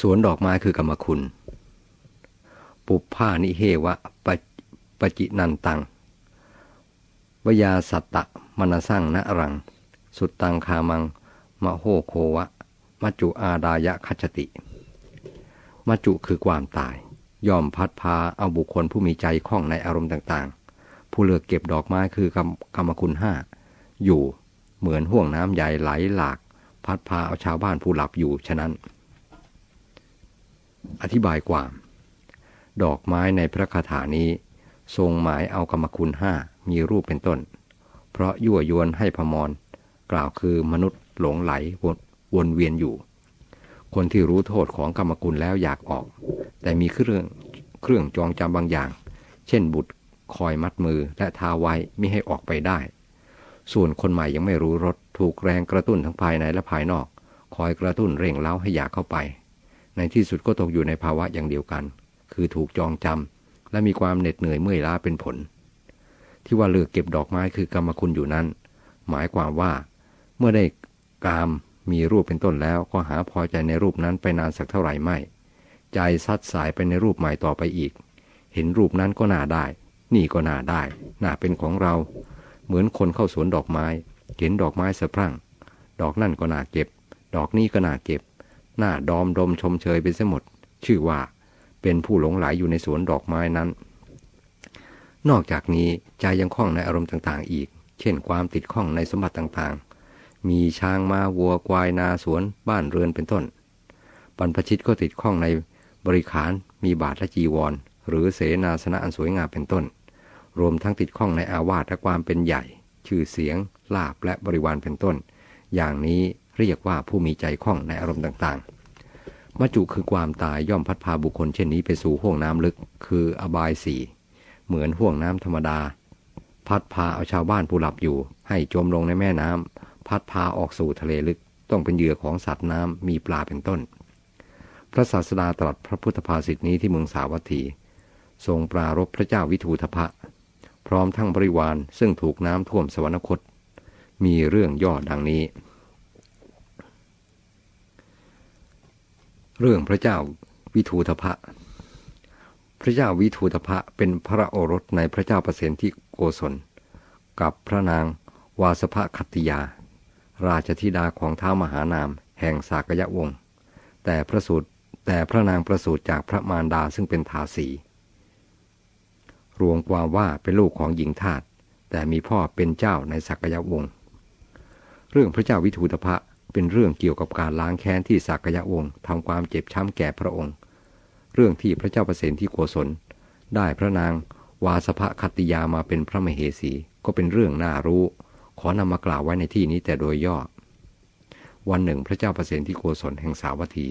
สวนดอกไม้คือกรรมคุณ ปุพพานิเฮวะปปจินันตังวยาสัตตะมนสั่งนะรัง สุดตังคามัง มะโหโควะ มัจจุอาดายะคัจติ มัจจุคือความตาย ย่อมพัดพาเอาบุคคลผู้มีใจคล่องในอารมณ์ต่างๆ ผู้เลือกเก็บดอกไม้คือกรรมกรรมคุณห้าอยู่เหมือนห่วงน้ำใหญ่ไหลหลาก พัดพาเอาชาวบ้านผู้หลับอยู่ฉะนั้น อธิบายความ ดอกไม้ในพระคาถานี้ ทรงหมายเอากรรมคุณห้ามีรูปเป็นต้น เพราะยั่วยวนให้พมร กล่าวคือมนุษย์หลงไหลวนวนเวียนอยู่ คนที่รู้โทษของกรรมคุณแล้วอยากออก แต่มีเครื่องเครื่องจองจำบางอย่าง เช่นบุตรคอยมัดมือและทาไว้ไม่ให้ออกไปได้ ส่วนคนใหม่ยังไม่รู้รสถูกแรงกระตุ้นทั้งภายในและภายนอก คอยกระตุ้นเร่งเล้าให้อยากเข้าไป ในที่สุดก็ตกอยู่ในภาวะอย่างเดียวกัน คือถูกจองจำและมีความเหน็ดเหนื่อยเมื่อยล้าเป็นผล ที่ว่าเลือกเก็บดอกไม้คือกรรมคุณอยู่นั้น หมายความว่า เมื่อได้กามมีรูปเป็นต้นแล้วก็หาพอใจในรูปนั้นไปนานสักเท่าไหร่ไม่ ใจซัดสายไปในรูปใหม่ต่อไปอีก เห็นรูปนั้นก็น่าได้ นี่ก็น่าได้ น่าเป็นของเรา เหมือนคนเข้าสวนดอกไม้ เห็นดอกไม้สะพรั่ง ดอกนั่นก็น่าเก็บ ดอกนี้ก็น่าเก็บ หน้าดอมดมชมเชยไปเสียหมด ชื่อว่าเป็นผู้หลงไหลอยู่ในสวนดอกไม้นั้น นอกจากนี้ใจยังคล้องในอารมณ์ต่างๆ อีก เช่น ความติดข้องในสมบัติต่างๆ มีช้างมาวัวควายนาสวนบ้านเรือนเป็นต้นบรรพชิตก็ติดข้องในบริขารมีบาทและจีวร หรือเสนาสนะอันสวยงามเป็นต้น รวมทั้งติดข้องในอาวาสและความเป็นใหญ่ ชื่อเสียงลาบและบริวารเป็นต้น อย่างนี้ เรียกว่าผู้มีใจคล่องในอารมณ์ต่างๆ มัจจุคือความตายย่อมพัดพาบุคคลเช่นนี้ไปสู่ห้วงน้ำลึก คืออบายสี่เหมือนห้วงน้ำธรรมดา พัดพาเอาชาวบ้านผู้หลับอยู่ ให้จมลงในแม่น้ำพัดพาออกสู่ทะเลลึก ต้องเป็นเหยื่อของสัตว์น้ำมีปลาเป็นต้น พระศาสดาตรัสพระพุทธภาษิตนี้ที่เมืองสาวัตถี ทรงปรารบพระเจ้าวิทูทพะ พร้อมทั้งบริวารซึ่งถูกน้ำท่วมสวรรคต มีเรื่องย่อดังนี้ เรื่องพระเจ้าวิทูทพะ พระเจ้าวิทูทพะเป็นพระโอรสในพระเจ้าประสิทธิโกศล กับพระนางวาสภคัติยา ราชธิดาของท้าวมหานามแห่งสากยะวงศ์แต่พระสูตรแต่พระนางประสูติจากพระมารดาซึ่งเป็นทาสี รวมความว่าเป็นลูกของหญิงทาสแต่มีพ่อเป็นเจ้าในสักยะวงศ์เรื่องพระเจ้าวิทูตภะ เป็นเรื่องเกี่ยวกับการล้างแค้นที่สักยะวงศ์ทำความเจ็บช้ำแก่พระองค์ เรื่องที่พระเจ้าประสิทธิโกศล ได้พระนางวาสภคัตติยามาเป็นพระมเหสีก็เป็นเรื่องน่ารู้ ขอนำมากล่าวไว้ในที่นี้แต่โดยย่อ วันหนึ่งพระเจ้าประสิทธิโกศลแห่งสาวัตถี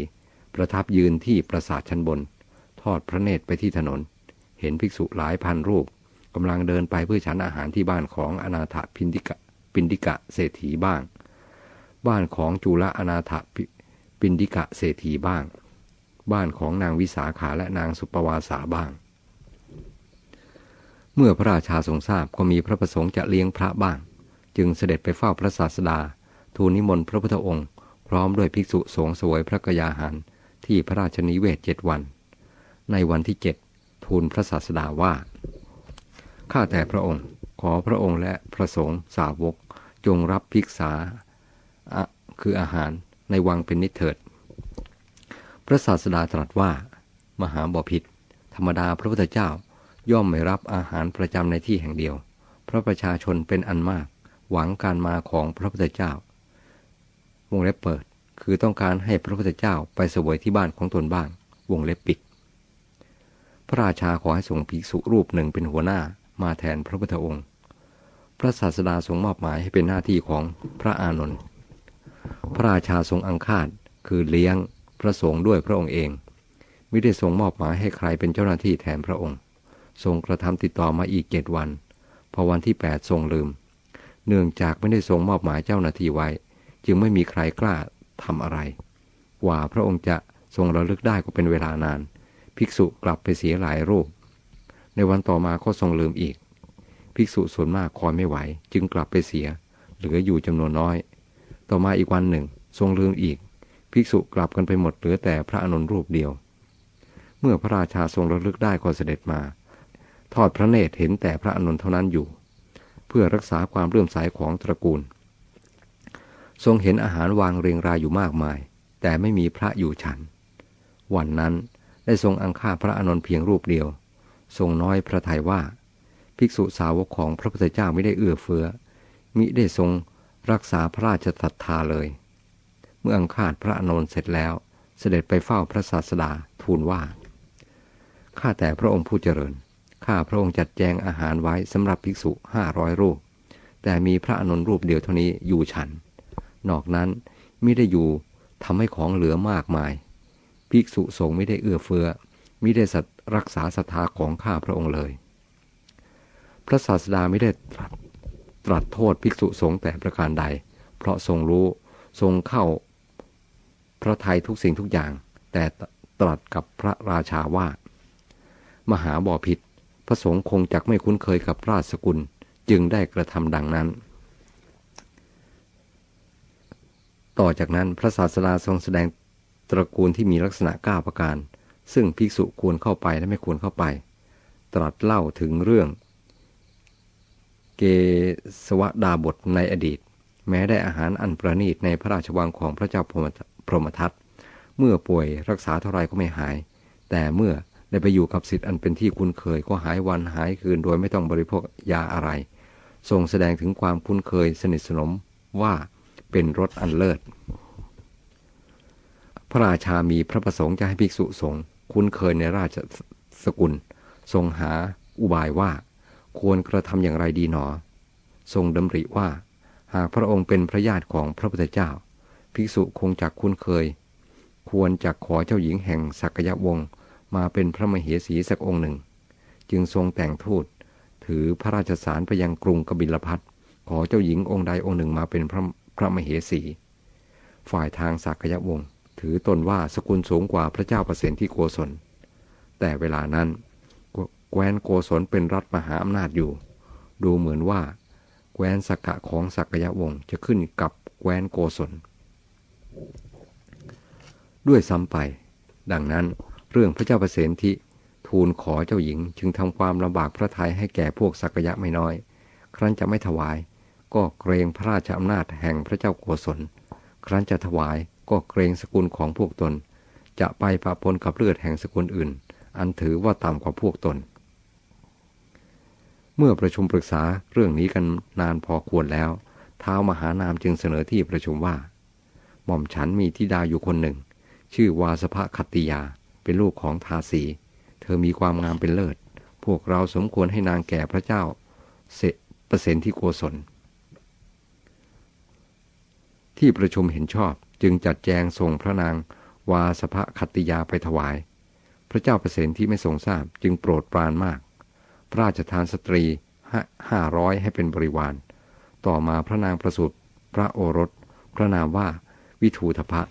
ประทับยืนที่ปราสาทชั้นบน ทอดพระเนตรไปที่ถนน เห็นภิกษุหลายพันรูปกำลังเดินไปเพื่อฉันอาหารที่บ้านของอนาถพินดิกะปินดิกะเศรษฐีบ้าง บ้านของจุลอนาถปินดิกะเศรษฐีบ้าง บ้านของนางวิสาขาและนางสุปวาสาบ้าง เมื่อพระราชาทรงทราบก็มีพระประสงค์จะเลี้ยงพระบ้าง จึงเสด็จไปเฝ้าพระศาสดา ทูลนิมนต์พระพุทธองค์ พร้อมด้วยภิกษุสงฆ์สวยพระกยาหารที่พระราชนิเวศเจ็ดวัน ในวันที่เจ็ดทูลพระศาสดาว่า ข้าแต่พระองค์ ขอพระองค์และพระสงฆ์สาวกจงรับภิกษา คืออาหารในวังเป็นนิเถิด พระศาสดาตรัสว่า มหาบพิษธรรมดาพระพุทธเจ้าย่อมไม่รับอาหารประจำในที่แห่งเดียว เพราะประชาชนเป็นอันมาก หวังการมาของพระพุทธเจ้าวงเล็บเปิด คือต้องการให้พระพุทธเจ้าไปเสวยที่บ้านของตนบ้าง วงเล็บปิด พระราชาขอให้ส่งภิกษุรูปหนึ่งเป็นหัวหน้ามาแทนพระพุทธองค์ พระศาสดาทรงมอบหมายให้เป็นหน้าที่ของพระอานนท์ พระราชาทรงอังคาดคือเลี้ยงพระสงฆ์ด้วยพระองค์เองไม่ได้ทรงมอบหมายให้ใครเป็นเจ้าหน้าที่แทนพระองค์ ทรงกระทำติดต่อมาอีกเจ็ดวัน พอวันที่แปดทรงลืม เนื่องจากไม่ได้ทรงมอบหมายเจ้าหน้าที่ไว้ จึงไม่มีใครกล้าทำอะไรกว่าพระองค์จะทรงระลึกได้ก็เป็นเวลานาน ภิกษุกลับไปเสียหลายรูป ในวันต่อมาก็ทรงลืมอีก ภิกษุส่วนมากคอยไม่ไหว จึงกลับไปเสีย เหลืออยู่จำนวนน้อย ต่อมาอีกวันหนึ่ง ทรงลืมอีก ภิกษุกลับกันไปหมดเหลือแต่พระอานนรูปเดียว เมื่อพระราชาทรงระลึกได้ก็เสด็จมา ทอดพระเนตรเห็นแต่พระอานนเท่านั้นอยู่ เพื่อรักษาความเลื่อมใสของตระกูล ทรงเห็นอาหารวางเรียงรายอยู่มากมาย แต่ไม่มีพระอยู่ฉัน วันนั้นได้ทรงอังคาพระอานนเพียงรูปเดียว ทรงน้อยพระทัยว่า ภิกษุสาวกของพระพุทธเจ้าไม่ได้เอื้อเฟื้อมิได้ทรง รักษาพระราชศรัทธาเลย เมื่ออังคาดพระอนนท์เสร็จแล้วเสด็จไปเฝ้าพระศาสดาทูลว่าข้าแต่พระองค์ผู้เจริญข้าพระองค์จัดแจงอาหารไว้สำหรับภิกษุห้าร้อยรูป แต่มีพระอนนท์รูปเดียวเท่านี้อยู่ฉัน นอกนั้นไมิได้อยู่ทำให้ของเหลือมากมาย ภิกษุสงฆ์ไม่ได้เอื้อเฟื้อมิได้รักษาศรัทธาของข้าพระองค์เลย พระศาสดาไม่ได้ตรัส ตรัสโทษภิกษุสงฆ์แต่ประการใด เพราะทรงรู้ทรงเข้า พระทัยทุกสิ่งทุกอย่าง แต่ตรัสกับพระราชาว่า มหาบอพิษพระสงฆ์คงจักไม่คุ้นเคยกับราชสกุลจึงได้กระทำดังนั้น ต่อจากนั้นพระศาสดาทรงแสดงตระกูลที่มีลักษณะก้าประการ ซึ่งภิกษุควรเข้าไปและไม่ควรเข้าไป ตรัสเล่าถึงเรื่อง เกสวดาบทในอดีต แม้ได้อาหารอันประณีตในพระราชวังของพระเจ้าพรหมทัตเมื่อป่วยรักษาเท่าไรก็ไม่หาย แต่เมื่อได้ไปอยู่กับสิทธิ์อันเป็นที่คุ้นเคยก็หายวันหายคืนโดยไม่ต้องบริโภคยาอะไรทรงแสดงถึงความคุ้นเคยสนิทสนมว่าเป็นรสอันเลิศ พระราชามีพระประสงค์จะให้ภิกษุสงฆ์คุ้นเคยในราชสกุล ทรงหาอุบายว่า ควรกระทำอย่างไรดีหนอ ทรงดำริว่า หากพระองค์เป็นพระญาติของพระพุทธเจ้า ภิกษุคงจักคุ้นเคย ควรจักขอเจ้าหญิงแห่งสักยะวงศ์มาเป็นพระมเหสีสักองค์หนึ่ง จึงทรงแต่งทูตถือพระราชสารไปยังกรุงกบิลพัทขอเจ้าหญิงองค์ใดองค์หนึ่งมาเป็นพระพระมเหสี ฝ่ายทางสักยวงศ์ถือตนว่าสกุลสูงกว่าพระเจ้าประสิทธิโกศลแต่เวลานั้น แคว้นโกศลเป็นรัฐมหาอำนาจอยู่ ดูเหมือนว่าแคว้นสักกะของสักยะวงศ์จะขึ้นกับแคว้นโกศล ด้วยซ้ำไป ดังนั้นเรื่องพระเจ้าประสิทธิทูลขอเจ้าหญิงจึงทำความลำบากพระทัยให้แก่พวกสักยะไม่น้อย ครั้นจะไม่ถวาย ก็เกรงพระราชอำนาจแห่งพระเจ้าโกศล ครั้นจะถวายก็เกรงสกุลของพวกตน จะไปปะปนกับเลือดแห่งสกุลอื่น อันถือว่าต่ำกว่าพวกตน เมื่อประชุมปรึกษาเรื่องนี้กันนานพอควรแล้ว ท้าวมหานามจึงเสนอที่ประชุมว่า หม่อมฉันมีทิดาอยู่คนหนึ่ง ชื่อวาสภคติยา เป็นลูกของทาสี เธอมีความงามเป็นเลิศ พวกเราสมควรให้นางแก่พระเจ้า เสเปรเซนที่โกศล ที่ประชุมเห็นชอบจึงจัดแจงส่งพระนางวาสภคตติยาไปถวาย พระเจ้าเปรเซนที่ไม่ทรงทราบจึงโปรดปรานมาก พระราชทานสตรีห้าร้อยให้เป็นบริวาร ต่อมาพระนางประสูติพระโอรส พระนามว่าวิทูทพะ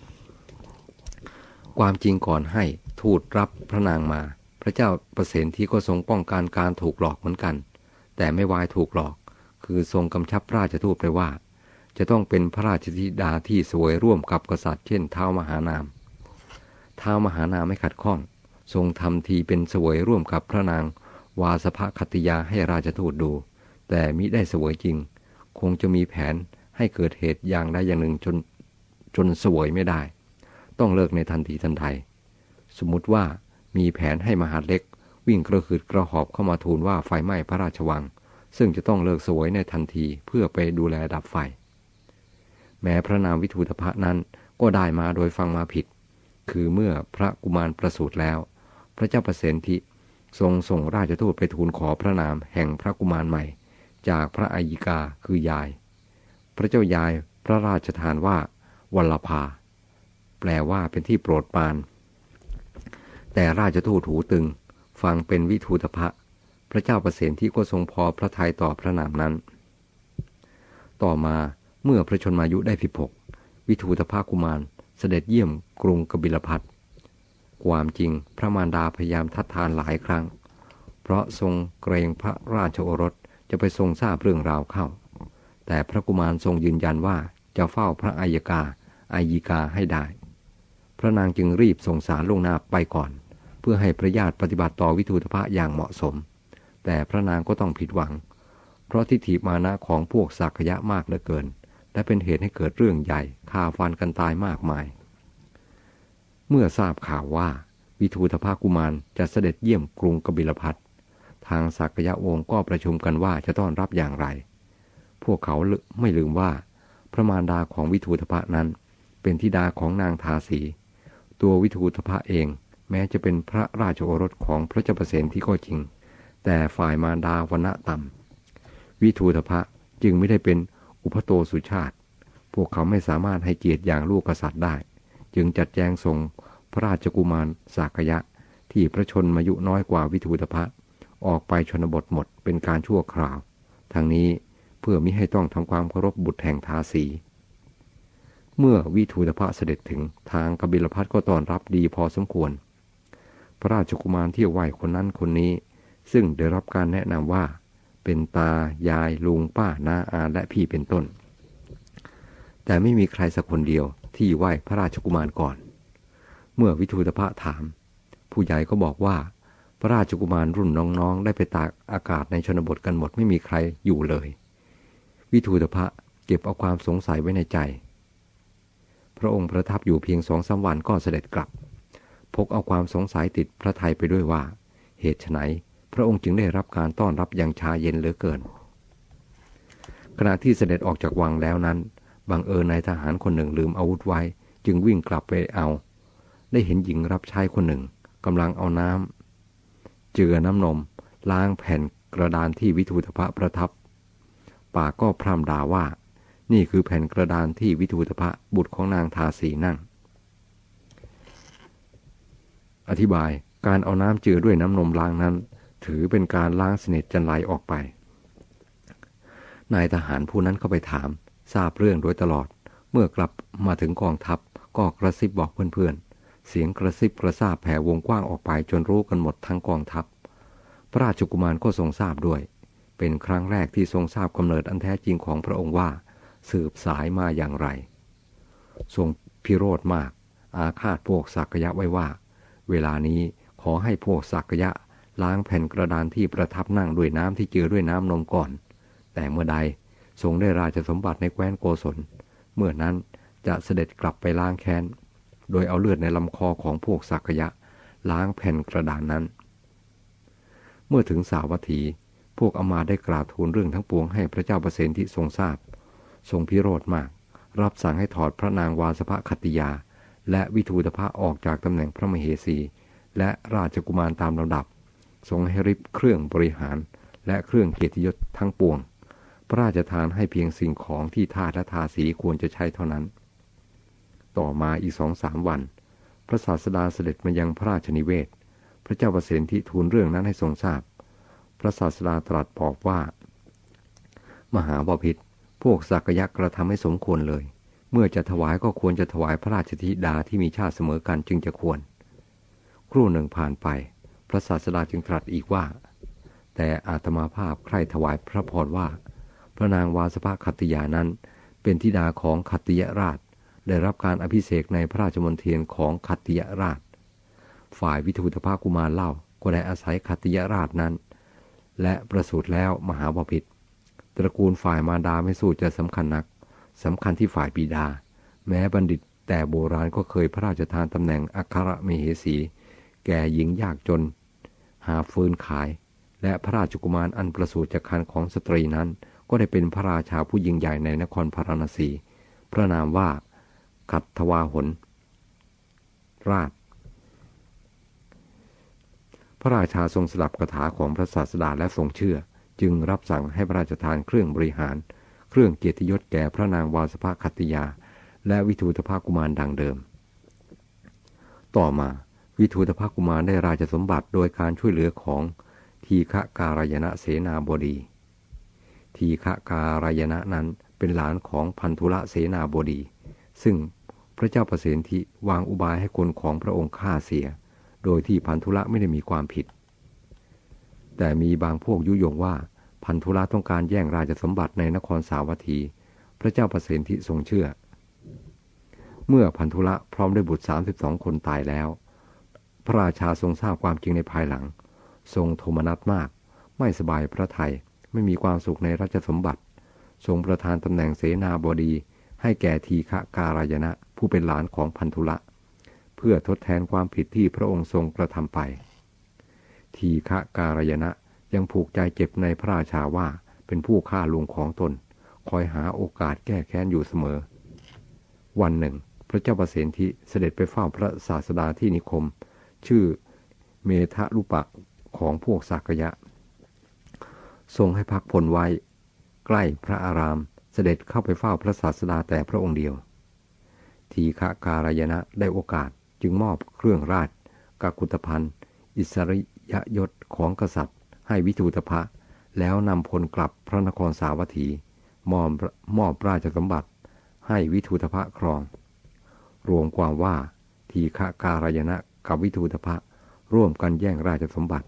ความจริงก่อนให้ทูตรับพระนางมา พระเจ้าประสนที่ก็ทรงป้องกันการถูกหลอกเหมือนกัน แต่ไม่วายถูกหลอก คือทรงกำชับราชทูตไปว่า จะต้องเป็นพระราชธิดาที่สวยร่วมกับกษัตริย์เช่นเท้ามหานามเท้ามหานามไม่ขัดข้อง ทรงทำทีเป็นสวยร่วมกับพระนาง วาสภคติยาให้ราชทูตดู แต่มิได้สวยจริง คงจะมีแผนให้เกิดเหตุอย่างใดอย่างหนึ่งจนจนสวยไม่ได้ ต้องเลิกในทันทีทันใดสมมุติว่ามีแผนให้มหาเล็ก วิ่งกระหืดกระหอบเข้ามาทูลว่าไฟไหม้พระราชวัง ซึ่งจะต้องเลิกสวยในทันทีเพื่อไปดูแลดับไฟ แม้พระนามวิทูตภะนั้นก็ได้มาโดยฟังมาผิด คือเมื่อพระกุมารประสูติแล้ว พระเจ้าประเสนทิ ทรงส่งราชทูตไปทูลขอพระนามแห่งพระกุมารใหม่ จากพระอายิกาคือยาย พระเจ้ายายพระราชทานว่า วัลภา แปลว่าเป็นที่โปรดปราน แต่ราชทูตหูตึง ฟังเป็นวิทูตภะพระเจ้าประเสนที่ก็ทรงพอพระทัยต่อพระนามนั้น ต่อมาเมื่อพระชนมายุได้พิภกวิทูตภะกุมารเสด็จเยี่ยมกรุงกบิลพัท ความจริงพระมารดาพยายามทัดทานหลายครั้ง เพราะทรงเกรงพระราชโอรสจะไปทรงทราบเรื่องราวเข้า แต่พระกุมารทรงยืนยันว่าจะเฝ้าพระอัยกาอายิกาให้ได้ พระนางจึงรีบส่งสารลงนาไปก่อน เพื่อให้พระญาติปฏิบัติต่อวิทูตภะอย่างเหมาะสม แต่พระนางก็ต้องผิดหวัง เพราะทิฏฐิมานะของพวกสักยะมากเหลือเกิน และเป็นเหตุให้เกิดเรื่องใหญ่ฆ่าฟันกันตายมากมาย เมื่อทราบข่าวว่าวิทูตภากุมารจะเสด็จเยี่ยมกรุงกบิลพัททางสักยะวงศ์ก็ประชุมกันว่าจะต้อนรับอย่างไร พวกเขาไม่ลืมว่า พระมารดาของวิทูตภะนั้น เป็นธิดาของนางทาสี ตัววิทูตภะเองแม้จะเป็นพระราชโอรสของพระเจ้าประเสนที่ก็จริง แต่ฝ่ายมารดาวันณะต่ำวิทูตภะจึงไม่ได้เป็นอุปโตสุชาติ พวกเขาไม่สามารถให้เกียรติอย่างลูกกษัตริย์ได้ จึงจัดแจงส่งพระราชกุมารสากยะ ที่พระชนมายุน้อยกว่าวิทูตภะออกไปชนบทหมดเป็นการชั่วคราวทั้งนี้เพื่อมิให้ต้องทำความเคารพบุตรแห่งทาสี เมื่อวิทูตภะเสด็จถึงทางกบิลพัทก็ต้อนรับดีพอสมควร พระราชกุมารที่ไหวคนนั้นคนนี้ ซึ่งได้รับการแนะนำว่า เป็นตายายลุงป้านาอาและพี่เป็นต้น แต่ไม่มีใครสักคนเดียว ที่ไหวพระราชกุมารก่อน เมื่อวิทูตภะถาม ผู้ใหญ่ก็บอกว่า พระราชกุมารรุ่นน้องๆ ได้ไปตากอากาศในชนบทกันหมดไม่มีใครอยู่เลย วิทูตภะเก็บเอาความสงสัยไว้ในใจ พระองค์ประทับอยู่เพียงสองสาวันก็เสด็จกลับ พกเอาความสงสัยติดพระไทยไปด้วยว่า เหตุไฉนพระองค์จึงได้รับการต้อนรับอย่างชาเย็นเหลือเกินขณะที่เสด็จออกจากวังแล้วนั้น บังเอิญนายทหารคนหนึ่งลืมอาวุธไว้ จึงวิ่งกลับไปเอา ได้เห็นหญิงรับใช้คนหนึ่งกำลังเอาน้ำเจือน้ำนม ล้างแผ่นกระดานที่วิทูตภะประทับปากก็พร่ำด่าว่า นี่คือแผ่นกระดานที่วิทูตภะบุตรของนางทาสีนั่ง อธิบายการเอาน้ำเจือด้วยน้ำนมล้างนั้น ถือเป็นการล้างสนิทจันไหลออกไป นายทหารผู้นั้นเข้าไปถาม ทราบเรื่องโดยตลอด เมื่อกลับมาถึงกองทัพก็กระซิบบอกเพื่อนๆ เสียงกระซิบกระซาบแผ่วงกว้างออกไปจนรู้กันหมดทั้งกองทัพ พระราชกุมารก็ทรงทราบด้วย เป็นครั้งแรกที่ทรงทราบกำเนิดอันแท้จริงของพระองค์ว่า สืบสายมาอย่างไร ทรงพิโรธมาก อาฆาตพวกสักยะไว้ว่า เวลานี้ขอให้พวกสักยะล้างแผ่นกระดานที่ประทับนั่งด้วยน้ำที่เจือด้วยน้ำนมก่อน แต่เมื่อใด ทรงได้ราชสมบัติในแคว้นโกศล เมื่อนั้นจะเสด็จกลับไปล้างแค้น โดยเอาเลือดในลำคอของพวกสักยะ ล้างแผ่นกระดานนั้น เมื่อถึงสาวัตถี พวกอมาได้กราบทูลเรื่องทั้งปวงให้พระเจ้าประเสนที่ทรงทราบ ทรงพิโรธมาก รับสั่งให้ถอดพระนางวาสภคติยา และวิทูตภะออกจากตำแหน่งพระมเหสี และราชกุมารตามลำดับ ทรงให้ริบเครื่องบริหารและเครื่องเกียรติยศทั้งปวง พระราชทานให้เพียงสิ่งของที่ทาสและทาสีควรจะใช้เท่านั้น ต่อมาอีกสองสามวัน พระศาสดาเสด็จมายังพระราชนิเวศ พระเจ้าประสิทธิทูลเรื่องนั้นให้ทรงทราบ พระศาสดาตรัสบอกว่า มหาบาพิษพวกสักยักษ์กระทำให้สมควรเลย เมื่อจะถวายก็ควรจะถวายพระราชธิดาที่มีชาติเสมอกันจึงจะควร ครู่หนึ่งผ่านไป พระศาสดาจึงตรัสอีกว่า แต่อาตมาภาพใครถวายพระพรว่า พระนางวาสภคัตยานั้น เป็นธิดาของคัตยราช ได้รับการอภิเษกในพระราชมณฑลของขัตติยราช ฝ่ายวิทูตภากุมารเล่าก็ได้อาศัยขัตติยราชนั้น และประสูติแล้วมหาบพิตรตระกูลฝ่ายมารดาไม่สู้จะสำคัญนักสำคัญที่ฝ่ายบิดา แม้บัณฑิตแต่โบราณก็เคยพระราชทานตำแหน่งอัครมเหสี แก่หญิงยากจน หาฟืนขาย และพระราชกุมารอันประสูติจากคันของสตรีนั้น ก็ได้เป็นพระราชาผู้ยิ่งใหญ่ในนครพาราณสี พระนามว่าขัดทวาหน ราช พระราชาทรงสลับคาถาของพระศาสดาและทรงเชื่อ จึงรับสั่งให้พระราชทานเครื่องบริหาร เครื่องเกียรติยศแก่พระนางวาสภคัตยา และวิทูตภากุมารดังเดิม ต่อมาวิทูตภากุมารได้ราชสมบัติโดยการช่วยเหลือของทีฆการยณะเสนาบดี ทีฆการยณะนั้นเป็นหลานของพันธุระเสนาบดี ซึ่งพระเจ้าประสิทธิวางอุบายให้คนของพระองค์ฆ่าเสีย โดยที่พันธุระไม่ได้มีความผิด แต่มีบางพวกยุยงว่าพันธุระต้องการแย่งราชสมบัติในนครสาวัตถี พระเจ้าประสิทธิทรงเชื่อ เมื่อพันธุละพร้อมด้วยบุตร 32 คนตายแล้ว พระราชาทรงทราบความจริงในภายหลัง ทรงโทมนัสมาก ไม่สบายพระไทย ไม่มีความสุขในราชสมบัติ ทรงประทานตำแหน่งเสนาบดี ให้แก่ทีฆะการายณะผู้เป็นหลานของพันธุละ เพื่อทดแทนความผิดที่พระองค์ทรงกระทำไป ทีฆะการายณะยังผูกใจเจ็บในพระราชาว่าเป็นผู้ฆ่าลุงของตน คอยหาโอกาสแก้แค้นอยู่เสมอ วันหนึ่ง พระเจ้าประสิทธิเสด็จไปเฝ้าพระศาสดาที่นิคม ชื่อเมทะลุปะของพวกสักยะ ทรงให้พักพลไว้ ใกล้พระอารามเสด็จเข้าไปเฝ้าพระศาสดาแต่พระองค์เดียว ทีฆะการายณะได้โอกาสจึงมอบเครื่องราชกากุตพันธ์อิสริยยศของกษัตริย์ ให้วิทูตภะแล้วนำพลกลับพระนครสาวัตถี มอบมอบราชสมบัติ ให้วิทูตภะครอง รวมความว่าทีฆะการายณะกับวิทูตภะร่วมกันแย่งราชสมบัติ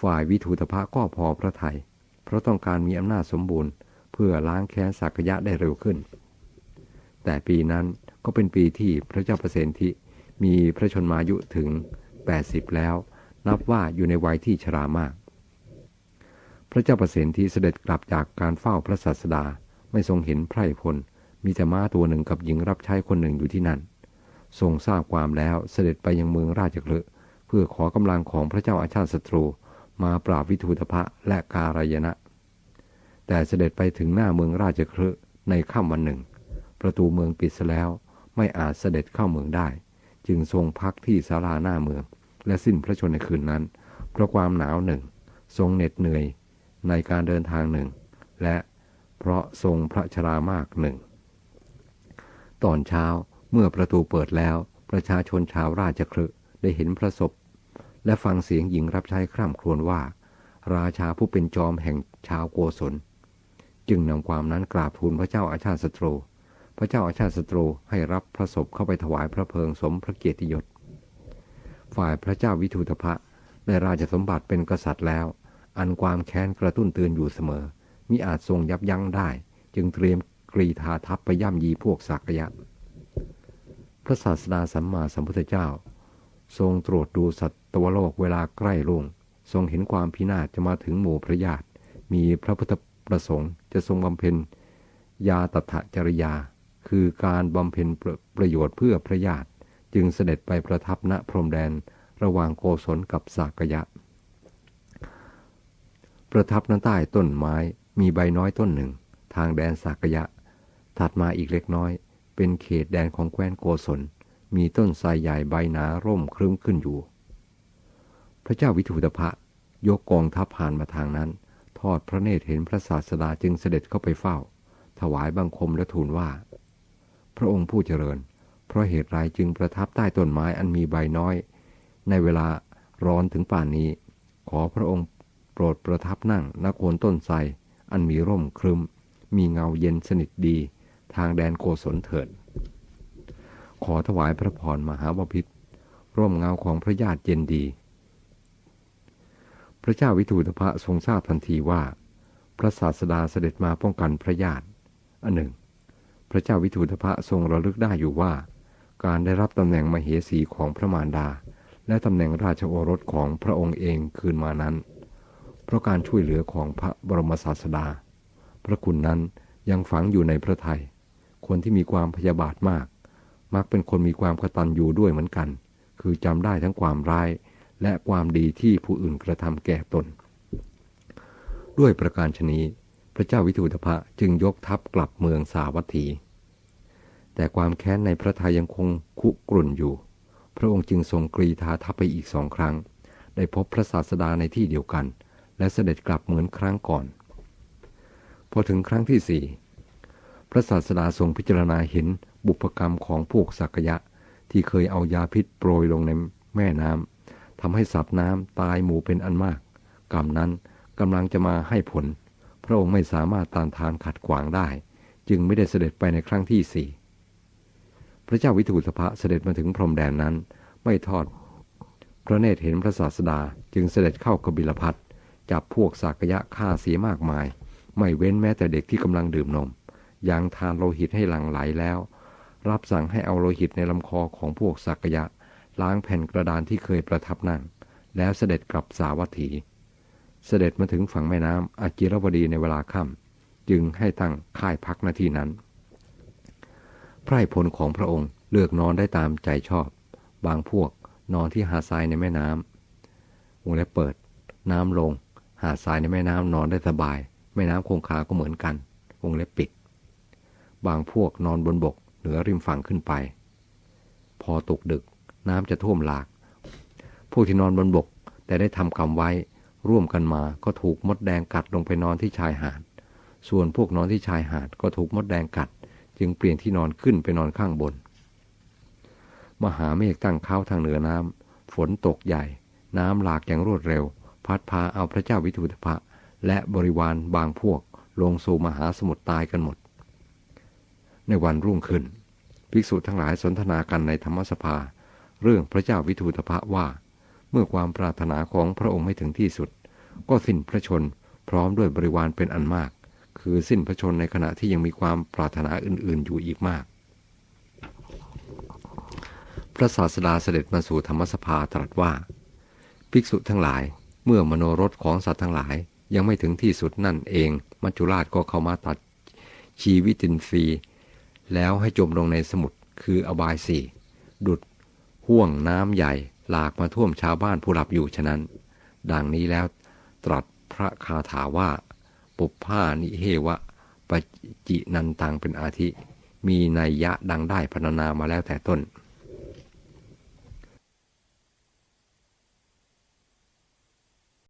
ฝ่ายวิทูตภะก็พอพระทยัยเพราะต้องการมีอำนาจสมบูรณ์ เพื่อล้างแค้นสักยะได้เร็วขึ้น แต่ปีนั้นก็เป็นปีที่พระเจ้าประเสนทิมีพระชนมายุถึง 80 แล้ว นับว่าอยู่ในวัยที่ชรามาก พระเจ้าประเสนทิเสด็จกลับจากการเฝ้าพระศาสดาไม่ทรงเห็นไพร่พลมีแต่ม้าตัวหนึ่งกับหญิงรับใช้คนหนึ่งอยู่ที่นั่น ทรงทราบความแล้วเสด็จไปยังเมืองราชกฤห์เพื่อขอกำลังของพระเจ้าอาชาติศัตรู มาปราบวิทูตภะและการายณะ แต่เสด็จไปถึงหน้าเมืองราชคฤห์ในค่ำวันหนึ่ง ประตูเมืองปิดซะแล้วไม่อาจเสด็จเข้าเมืองได้ จึงทรงพักที่ศาลาหน้าเมือง และสิ้นพระชนในคืนนั้น เพราะความหนาวหนึ่ง ทรงเหน็ดเหนื่อยในการเดินทางหนึ่ง และเพราะทรงพระชรามากหนึ่ง ตอนเช้าเมื่อประตูเปิดแล้ว ประชาชนชาวราชคฤห์ได้เห็นพระศพ และฟังเสียงหญิงรับใช้คร่ำครวญว่า ราชาผู้เป็นจอมแห่งชาวโกศล จึงนำความนั้นกราบทูลพระเจ้าอาชาติศัตรู พระเจ้าอาชาติศัตรูให้รับพระศพเข้าไปถวายพระเพลิงสมพระเกียรติยศ ฝ่ายพระเจ้าวิทูตภะได้ราชสมบัติเป็นกษัตริย์แล้ว อันความแค้นกระตุ้นเตือนอยู่เสมอ มิอาจทรงยับยั้งได้ จึงเตรียมกรีธาทัพไปย่ำยีพวกสักยะ พระศาสดาสัมมาสัมพุทธเจ้า ทรงตรวจดูสัตวโลกเวลาใกล้รุ่งทรงเห็นความพินาศจะมาถึงหมู่พระญาติ มีพระพุทธประสงค์จะทรงบำเพ็ญ ยาตถจริยา คือการบำเพ็ญประประโยชน์เพื่อพระญาติ จึงเสด็จไปประทับณพรมแดนระหว่างโกศลกับสากยะ ประทับนั้นใต้ต้นไม้มีใบน้อยต้นหนึ่ง ทางแดนสากยะ ถัดมาอีกเล็กน้อย เป็นเขตแดนของแคว้นโกศล มีต้นไทรใหญ่ใบหนาร่มครึ้มขึ้นอยู่ พระเจ้าวิทูตภะยกกองทัพผ่านมาทางนั้น ทอดพระเนตรเห็นพระศาสดาจึงเสด็จเข้าไปเฝ้า ถวายบังคมและทูลว่า พระองค์ผู้เจริญ เพราะเหตุไรจึงประทับใต้ต้นไม้อันมีใบน้อย ในเวลาร้อนถึงป่านนี้ ขอพระองค์โปรดประทับนั่งณโคนต้นไทรอันมีร่มครึมมีเงาเย็นสนิทดี ทางแดนโกศลเถิด ขอถวายพระพรมหาบพิษร่มเงาของพระญาติเย็นดี พระเจ้าวิทูตภะทรงทราบทันทีว่า พระศาสดาเสด็จมาป้องกันพระญาติอันหนึ่ง พระเจ้าวิทูตภะทรงระลึกได้อยู่ว่า การได้รับตำแหน่งมเหสีของพระมารดา และตำแหน่งราชโอรสของพระองค์เองคืนมานั้น เพราะการช่วยเหลือของพระบรมศาสดา พระคุณนั้นยังฝังอยู่ในพระไทยคนที่มีความพยาบาทมาก มักเป็นคนมีความกระตัญญูด้วยเหมือนกัน คือจำได้ทั้งความร้ายและความดีที่ผู้อื่นกระทำแก่ตน ด้วยประการชนีพระเจ้าวิทูตภะจึงยกทัพกลับเมืองสาวัตถี แต่ความแค้นในพระทัยยังคงคุกรุ่นอยู่ พระองค์จึงทรงกรีธาทัพไปอีกสองครั้ง ได้พบพระศาสดาในที่เดียวกัน และเสด็จกลับเหมือนครั้งก่อน พอถึงครั้งที่สี่พระศาสดาทรงพิจารณาเห็น บุพกรรมของพวกสักยะ ที่เคยเอายาพิษโปรยลงในแม่น้ำทำให้สัตว์น้ำตายหมู่เป็นอันมาก กรรมนั้นกำลังจะมาให้ผล พระองค์ไม่สามารถต้านทานขัดขวางได้ จึงไม่ได้เสด็จไปในครั้งที่สี่พระเจ้าวิทูตภะเสด็จมาถึงพรมแดนนั้น ไม่ทอด พระเนตรเห็นพระศาสดาจึงเสด็จเข้ากบิลพัทจับพวกสักยะฆ่าเสียมากมาย ไม่เว้นแม้แต่เด็กที่กำลังดื่มนม ยังทานโลหิตให้หลั่งไหลแล้ว รับสั่งให้เอาโลหิตในลำคอของพวกสักยะ ล้างแผ่นกระดานที่เคยประทับนั่ง แล้วเสด็จกลับสาวัตถี เสด็จมาถึงฝั่งแม่น้ำอาจิรวดีในเวลาค่ำจึงให้ตั้งค่ายพักหน้าที่นั้น ไพร่พลของพระองค์เลือกนอนได้ตามใจชอบ บางพวกนอนที่หาดทรายในแม่น้ำวงเล็บเปิด น้ำลง หาดทรายในแม่น้ำนอนได้สบาย แม่น้ำคงคาก็เหมือนกันวงเล็บปิด บางพวกนอนบนบก เหนือริมฝั่งขึ้นไป พอตกดึกน้ำจะท่วมหลากพวกที่นอนบนบกแต่ได้ทำกรรมไว้ร่วมกันมาก็ถูกมดแดงกัดลงไปนอนที่ชายหาด ส่วนพวกนอนที่ชายหาดก็ถูกมดแดงกัด จึงเปลี่ยนที่นอนขึ้นไปนอนข้างบน มหาเมฆตั้งเข้าทางเหนือน้ำฝนตกใหญ่ น้ำหลากอย่างรวดเร็ว พัดพาเอาพระเจ้าวิทูตภะและบริวารบางพวกลงสู่มหาสมุทรตายกันหมด ในวันรุ่งขึ้น ภิกษุทั้งหลายสนทนากันในธรรมสภา เรื่องพระเจ้าวิทูตภะว่า เมื่อความปรารถนาของพระองค์ไม่ถึงที่สุด ก็สิ้นพระชนพร้อมด้วยบริวารเป็นอันมาก คือสิ้นพระชนในขณะที่ยังมีความปรารถนาอื่นๆอยู่อีกมาก พระศาสดาเสด็จมาสู่ธรรมสภาตรัสว่า ภิกษุทั้งหลายเมื่อมโนรถของสัตว์ทั้งหลายยังไม่ถึงที่สุดนั่นเอง มัจจุราชก็เข้ามาตัดชีวิตินทรีย์ แล้วให้จมลงในสมุทรคืออบายสี่ ดุดห่วงน้ำใหญ่หลากมาท่วมชาวบ้านผู้หลับอยู่ฉะนั้น ดังนี้แล้วตรัสพระคาถาว่า ปุพพานิเฮวะปจินันตังเป็นอาทิ มีนัยยะดังได้พรรณนามาแล้วแต่ต้น